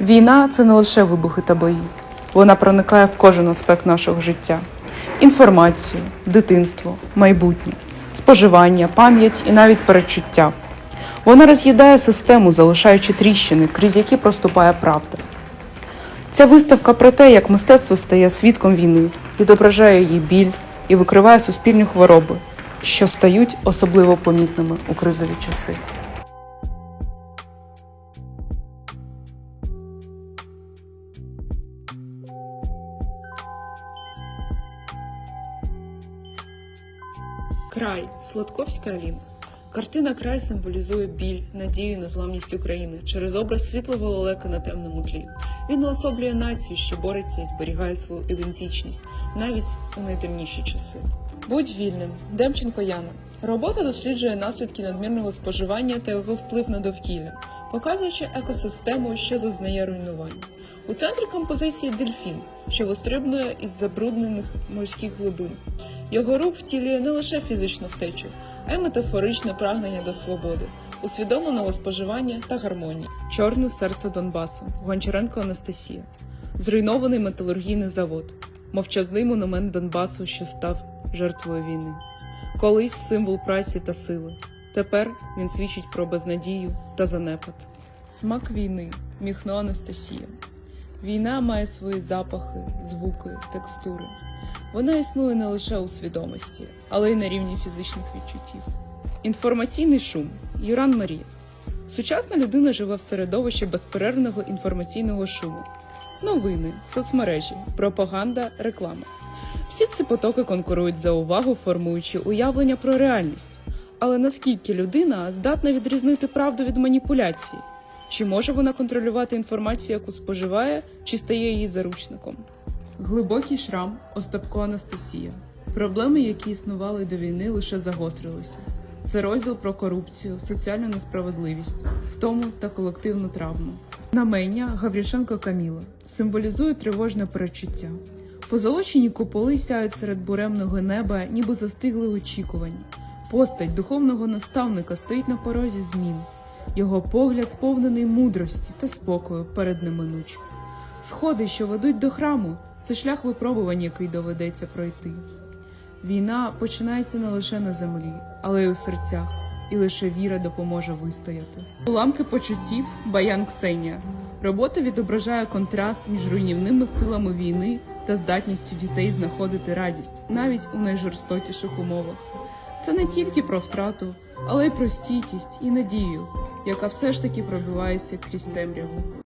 Війна це не лише вибухи та бої. Вона проникає в кожен аспект нашого життя: інформацію, дитинство, майбутнє, споживання, пам'ять і навіть передчуття. Вона роз'їдає систему, залишаючи тріщини, крізь які проступає правда. Ця виставка про те, як мистецтво стає свідком війни, відображає її біль і викриває суспільні хвороби, що стають особливо помітними у кризові часи. Край Сладковська Аліна. Картина край символізує біль, надію, незламність України через образ світлого лелека на темному тлі. Він уособлює націю, що бореться і зберігає свою ідентичність навіть у найтемніші часи. Будь вільним, Демченко Яна. Робота досліджує наслідки надмірного споживання та його вплив на довкілля, показуючи екосистему, що зазнає руйнувань. У центрі композиції дельфін, що вистрибнує із забруднених морських глибин. Його рух втілює не лише фізичну втечу, а й метафоричне прагнення до свободи, усвідомленого споживання та гармонії. Чорне серце Донбасу, Гончаренко Анастасія, зруйнований металургійний завод, мовчазний монумент Донбасу, що став жертвою війни. Колись символ праці та сили. Тепер він свідчить про безнадію та занепад. Смак війни, Міхно Анастасія. Війна має свої запахи, звуки, текстури. Вона існує не лише у свідомості, але й на рівні фізичних відчуттів. Інформаційний шум Юран Марія. Сучасна людина живе в середовищі безперервного інформаційного шуму. Новини, соцмережі, пропаганда, реклама. Всі ці потоки конкурують за увагу, формуючи уявлення про реальність. Але наскільки людина здатна відрізнити правду від маніпуляції? Чи може вона контролювати інформацію, яку споживає, чи стає її заручником? Глибокий шрам Остапко Анастасія. Проблеми, які існували до війни, лише загострилися. Це розділ про корупцію, соціальну несправедливість, втому та колективну травму. Знамення Гаврішенко Каміла символізує тривожне перечуття. Позолочені куполи сяють серед буремного неба, ніби застигли очікування. Постать духовного наставника стоїть на порозі змін. Його погляд сповнений мудрості та спокою перед неминучим. Сходи, що ведуть до храму, це шлях випробувань, який доведеться пройти. Війна починається не лише на землі, але й у серцях, і лише віра допоможе вистояти. Уламки почуттів Баян Ксенія. Робота відображає контраст між руйнівними силами війни та здатністю дітей знаходити радість навіть у найжорстокіших умовах. Це не тільки про втрату, але й про стійкість і надію, яка все ж таки пробивається крізь темряву.